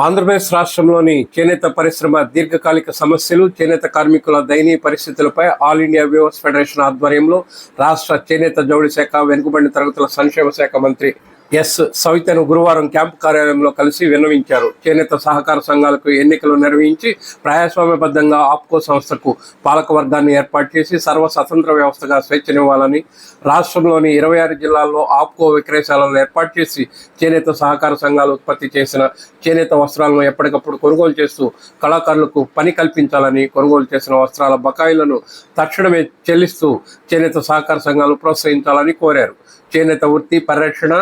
ఆంధ్రప్రదేశ్ రాష్ట్రంలోని చేనేత పరిశ్రమ దీర్ఘకాలిక సమస్యలు చేనేత కార్మికుల దయనీయ పరిస్థితులపై ఆల్ ఇండియా వ్యూవర్స్ ఫెడరేషన్ ఆధ్వర్యంలో రాష్ట్ర చేనేత జౌళి శాఖ వెనుకబడిన తరగతుల సంక్షేమ శాఖ మంత్రి ఎస్ సవితను గురువారం క్యాంపు కార్యాలయంలో కలిసి విన్నవించారు. చేనేత సహకార సంఘాలకు ఎన్నికలు నిర్వహించి ప్రజాస్వామ్యబద్ధంగా ఆప్కో సంస్థకు పాలకవర్గాన్ని ఏర్పాటు చేసి సర్వ స్వతంత్ర వ్యవస్థగా స్వేచ్ఛనివ్వాలని రాష్ట్రంలోని ఇరవై ఆరు జిల్లాల్లో ఆప్కో విక్రయశాలను ఏర్పాటు చేసి చేనేత సహకార సంఘాలు ఉత్పత్తి చేసిన చేనేత వస్త్రాలను ఎప్పటికప్పుడు కొనుగోలు చేస్తూ కళాకారులకు పని కల్పించాలని కొనుగోలు చేసిన వస్త్రాల బకాయిలను తక్షణమే చెల్లిస్తూ చేనేత సహకార సంఘాలు ప్రోత్సహించాలని కోరారు. చేనేత వృత్తి పరిరక్షణ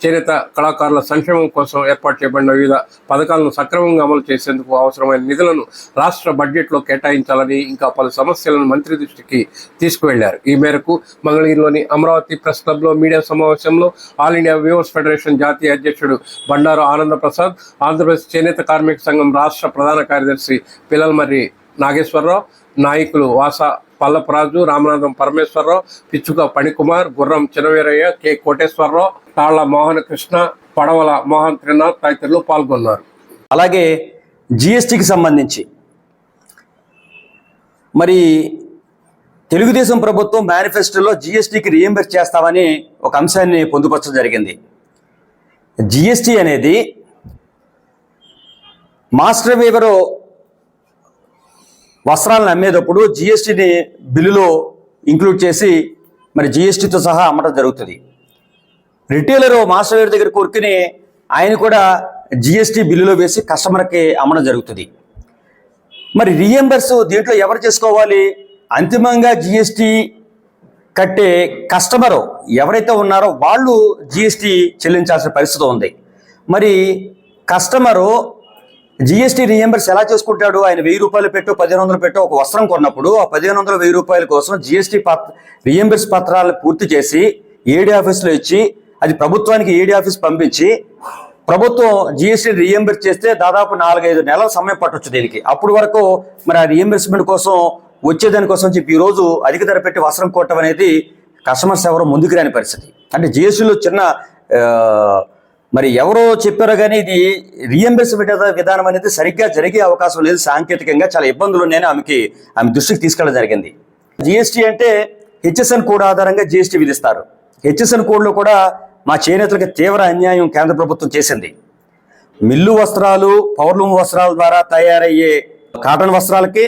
చేనేత కళాకారుల సంక్షేమం కోసం ఏర్పాటు చేయబడిన వివిధ పథకాలను సక్రమంగా అమలు చేసేందుకు అవసరమైన నిధులను రాష్ట్ర బడ్జెట్లో కేటాయించాలని ఇంకా పలు సమస్యలను మంత్రి దృష్టికి తీసుకువెళ్ళారు. ఈ మేరకు మంగళగిరిలోని అమరావతి ప్రెస్ క్లబ్లో మీడియా సమావేశంలో ఆల్ ఇండియా వ్యూవర్స్ ఫెడరేషన్ జాతీయ అధ్యక్షుడు బండారు ఆనంద ప్రసాద్ ఆంధ్రప్రదేశ్ చేనేత కార్మిక సంఘం రాష్ట్ర ప్రధాన కార్యదర్శి పిల్లలమర్రి నాగేశ్వరరావు నాయకులు వాసా పల్లపరాజు రామనాథం పరమేశ్వరరావు పిచ్చుక పణికుమార్ గుర్రం చినవీరయ్య కె కోటేశ్వరరావు తాళ్ళ మోహన కృష్ణ పడవల మోహన్ త్రినాథ్ తదితరులు పాల్గొన్నారు. అలాగే జిఎస్టికి సంబంధించి మరి తెలుగుదేశం ప్రభుత్వం మేనిఫెస్టోలో జిఎస్టికి రియంబర్స్ చేస్తామని ఒక అంశాన్ని పొందుపరచడం జరిగింది. జిఎస్టి అనేది మాస్టర్ వీవరు వస్త్రాలను అమ్మేటప్పుడు జిఎస్టీని బిల్లులో ఇంక్లూడ్ చేసి మరి జిఎస్టీతో సహా అమ్మడం జరుగుతుంది. రిటైలర్ మాస్టర్ గారి దగ్గర కోరుకుని ఆయన కూడా జిఎస్టి బిల్లులో వేసి కస్టమర్కి అమ్మడం జరుగుతుంది. మరి రీఎంబర్స్ దీంట్లో ఎవరు చేసుకోవాలి? అంతిమంగా జిఎస్టీ కట్టే కస్టమరు ఎవరైతే ఉన్నారో వాళ్ళు జిఎస్టీ చెల్లించాల్సిన పరిస్థితి ఉంది. మరి కస్టమరు జిఎస్టీ రీఎంబర్స్ ఎలా చేసుకుంటాడు? ఆయన వెయ్యి రూపాయలు పెట్టు పదిహేను వందలు పెట్టు ఒక వస్త్రం కొన్నప్పుడు ఆ పదిహేను వందల వెయ్యి రూపాయల కోసం జిఎస్టీ పత్ రీఎంబర్స్ పత్రాలు పూర్తి చేసి ఏడీ ఆఫీసులో ఇచ్చి అది ప్రభుత్వానికి ఏడీ ఆఫీస్ పంపించి ప్రభుత్వం జిఎస్టీ రీఎంబర్స్ చేస్తే దాదాపు నాలుగైదు నెలల సమయం పట్టొచ్చు దీనికి. అప్పుడు వరకు మరి ఆ రీఎంబర్స్మెంట్ కోసం వచ్చేదానికోసం చెప్పి ఈరోజు రోజు అధిక ధర పెట్టి వస్త్రం కొట్టడం అనేది కస్టమర్స్ ఎవరు ముందుకు రాని పరిస్థితి. అంటే జిఎస్టీలో చిన్న మరి ఎవరో చెప్పారో కానీ ఇది రియంబర్స్మెంట్ విధానం అనేది సరిగ్గా జరిగే అవకాశం లేదు. సాంకేతికంగా చాలా ఇబ్బందులు ఉన్నాయని ఆమెకి ఆమె దృష్టికి తీసుకెళ్ళడం జరిగింది. జిఎస్టీ అంటే హెచ్ఎస్ఎన్ కోడ్ ఆధారంగా జిఎస్టీ విధిస్తారు. హెచ్ఎస్ఎన్ కోడ్లో కూడా మా చేనేతలకు తీవ్ర అన్యాయం కేంద్ర ప్రభుత్వం చేసింది. మిల్లు వస్త్రాలు పౌర్ణమి వస్త్రాల ద్వారా తయారయ్యే కాటన్ వస్త్రాలకి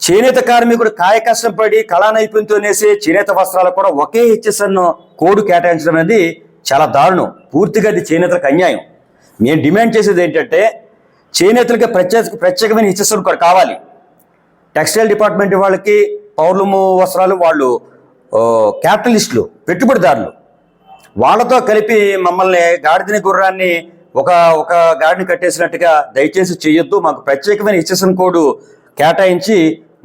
చేనేత కార్మికుడు కాయ కష్టం పడి కళా నైపుణ్యంతో నేసే చేనేత వస్త్రాలకు కూడా ఒకే హెచ్ఎస్ఎన్ కోడ్ కేటాయించడం అనేది చాలా దారుణం. పూర్తిగా అది చేనేతలకు అన్యాయం. మేము డిమాండ్ చేసేది ఏంటంటే చేనేతలకి ప్రత్యేక ప్రత్యేకమైన హెచ్ఎస్ఎన్ కూడా కావాలి. టెక్స్టైల్ డిపార్ట్మెంట్ వాళ్ళకి పౌర్లము వస్త్రాలు వాళ్ళు క్యాపిటలిస్టులు పెట్టుబడిదారులు. వాళ్ళతో కలిపి మమ్మల్ని గాడిదని గుర్రాన్ని ఒక ఒక గాడిని కట్టేసినట్టుగా దయచేసి చేయొద్దు. మాకు ప్రత్యేకమైన హెచ్ఎస్ఎన్ కోడ్ కేటాయించి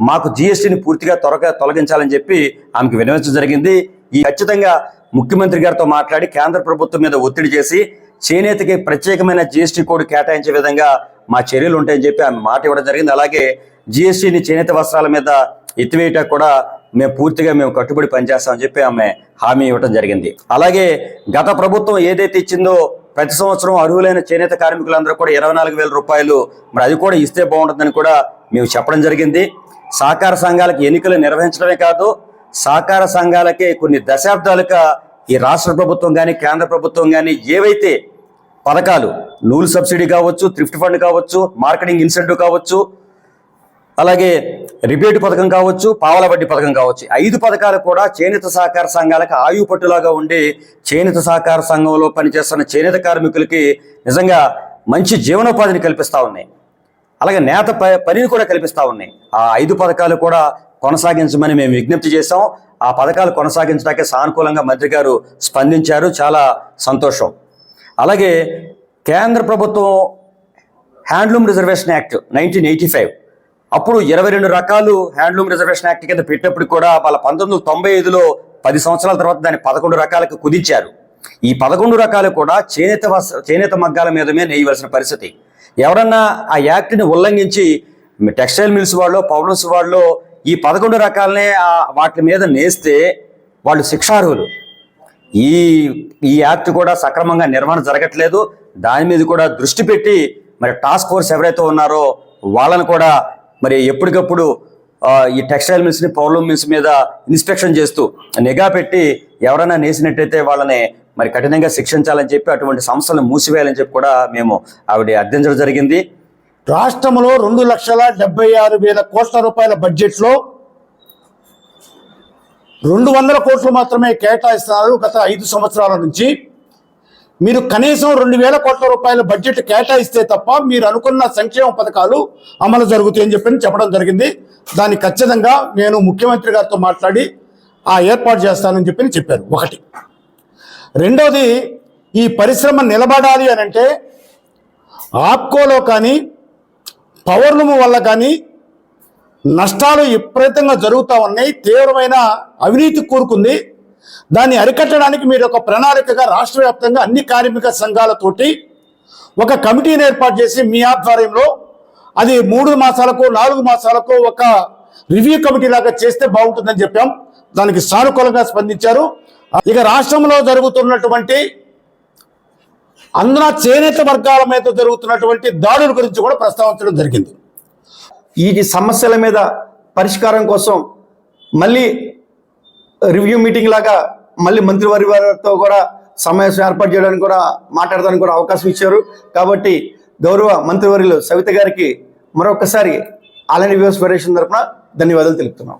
మాకు జిఎస్టీని పూర్తిగా త్వరగా తొలగించాలని చెప్పి ఆమెకు వినవించడం జరిగింది. ఈ ఖచ్చితంగా ముఖ్యమంత్రి గారితో మాట్లాడి కేంద్ర ప్రభుత్వం మీద ఒత్తిడి చేసి చేనేతకి ప్రత్యేకమైన జిఎస్టీ కోడ్ కేటాయించే విధంగా మా చర్యలు ఉంటాయని చెప్పి ఆమె మాట ఇవ్వడం జరిగింది. అలాగే జిఎస్టీని చేనేత వస్త్రాల మీద ఎత్తివేయటం కూడా మేము పూర్తిగా మేము కట్టుబడి పనిచేస్తామని చెప్పి ఆమె హామీ ఇవ్వడం జరిగింది. అలాగే గత ప్రభుత్వం ఏదైతే ఇచ్చిందో ప్రతి సంవత్సరం అర్హులైన చేనేత కార్మికులందరూ కూడా ఇరవై నాలుగు వేల రూపాయలు మరి అది కూడా ఇస్తే బాగుంటుందని కూడా మేము చెప్పడం జరిగింది. సహకార సంఘాలకు ఎన్నికలు నిర్వహించడమే కాదు సహకార సంఘాలకే కొన్ని దశాబ్దాలుగా ఈ రాష్ట్ర ప్రభుత్వం కానీ కేంద్ర ప్రభుత్వం కానీ ఏవైతే పథకాలు నూలు సబ్సిడీ కావచ్చు థ్రిఫ్ట్ ఫండ్ కావచ్చు మార్కెటింగ్ ఇన్సెంటివ్ కావచ్చు అలాగే రిబేట్ పథకం కావచ్చు పావల వడ్డీ పథకం కావచ్చు ఐదు పథకాలు కూడా చేనేత సహకార సంఘాలకు ఆయువు పట్టులాగా ఉండి చేనేత సహకార సంఘంలో పనిచేస్తున్న చేనేత కార్మికులకి నిజంగా మంచి జీవనోపాధిని కల్పిస్తూ ఉన్నాయి. అలాగే నేత ప- పనిని కూడా కల్పిస్తూ ఉన్నాయి. ఆ ఐదు పథకాలు కూడా కొనసాగించమని మేము విజ్ఞప్తి చేశాం. ఆ పథకాలు కొనసాగించడానికి సానుకూలంగా మంత్రి గారు స్పందించారు. చాలా సంతోషం. అలాగే కేంద్ర ప్రభుత్వం handloom reservation act nineteen eighty five. అప్పుడు ఇరవై రెండు రకాలు హ్యాండ్లూమ్ రిజర్వేషన్ యాక్ట్ కింద పెట్టినప్పుడు కూడా వాళ్ళ పంతొమ్మిది వందల తొంభై ఐదులో పది సంవత్సరాల తర్వాత దాన్ని పదకొండు రకాలకు కుదించారు. ఈ పదకొండు రకాలు కూడా చేనేత వస్త చేనేత మగ్గాల మీదమే నేయవలసిన పరిస్థితి. ఎవరన్నా ఆ యాక్ట్ని ఉల్లంఘించి టెక్స్టైల్ మిల్స్ వాళ్ళు పౌడర్స్ వాళ్ళు ఈ పదకొండు రకాలనే వాటి మీద నేస్తే వాళ్ళు శిక్షార్హులు. ఈ ఈ యాక్ట్ కూడా సక్రమంగా నిర్వహణ జరగట్లేదు. దాని మీద కూడా దృష్టి పెట్టి మరి టాస్క్ ఫోర్స్ ఎవరైతే ఉన్నారో వాళ్ళని కూడా మరి ఎప్పటికప్పుడు ఈ టెక్స్టైల్ మిల్స్ని పౌర్లం మిల్స్ మీద ఇన్స్పెక్షన్ చేస్తూ నిఘా పెట్టి ఎవరైనా నేసినట్టయితే వాళ్ళని మరి కఠినంగా శిక్షించాలని చెప్పి అటువంటి సంస్థలను మూసివేయాలని చెప్పి కూడా మేము ఆవిడ అర్థించడం జరిగింది. రాష్ట్రంలో రెండు లక్షల డెబ్బై ఆరు వేల కోట్ల రూపాయల బడ్జెట్లో రెండు వందల కోట్లు మాత్రమే కేటాయిస్తున్నారు గత ఐదు సంవత్సరాల నుంచి. మీరు కనీసం రెండు వేల కోట్ల రూపాయల బడ్జెట్ కేటాయిస్తే తప్ప మీరు అనుకున్న సంక్షేమ పథకాలు అమలు జరుగుతాయని చెప్పి చెప్పడం జరిగింది. దాన్ని ఖచ్చితంగా నేను ముఖ్యమంత్రి గారితో మాట్లాడి ఆ ఏర్పాటు చేస్తానని చెప్పి చెప్పారు. ఒకటి. రెండోది ఈ పరిశ్రమ నిలబడాలి అని అంటే ఆప్కోలో కానీ పవర్లూము వల్ల కానీ నష్టాలు విపరీతంగా జరుగుతూ ఉన్నాయి తీవ్రమైన అవినీతి కూరుకుంది. దాన్ని అరికట్టడానికి మీరు ఒక ప్రణాళికగా రాష్ట్ర వ్యాప్తంగా అన్ని కార్మిక సంఘాలతోటి ఒక కమిటీని ఏర్పాటు చేసి మీ ఆధ్వర్యంలో అది మూడు మాసాలకు నాలుగు మాసాలకు ఒక రివ్యూ కమిటీ లాగా చేస్తే బాగుంటుందని చెప్పాం. దానికి సానుకూలంగా స్పందించారు. ఇక రాష్ట్రంలో జరుగుతున్నటువంటి అందున చేనేత వర్గాల మీద జరుగుతున్నటువంటి దాడుల గురించి కూడా ప్రస్తావించడం జరిగింది. ఈ సమస్యల మీద పరిష్కారం కోసం మళ్ళీ రివ్యూ మీటింగ్ లాగా మళ్ళీ మంత్రివారి వారితో కూడా సమావేశం ఏర్పాటు చేయడానికి కూడా మాట్లాడడానికి కూడా అవకాశం ఇచ్చారు. కాబట్టి గౌరవ మంత్రివర్యులు సవిత గారికి మరొకసారి ఆల్ వ్యవస్థ వ్యూస్ ఫెడరేషన్ తరఫున ధన్యవాదాలు తెలుపుతున్నాం.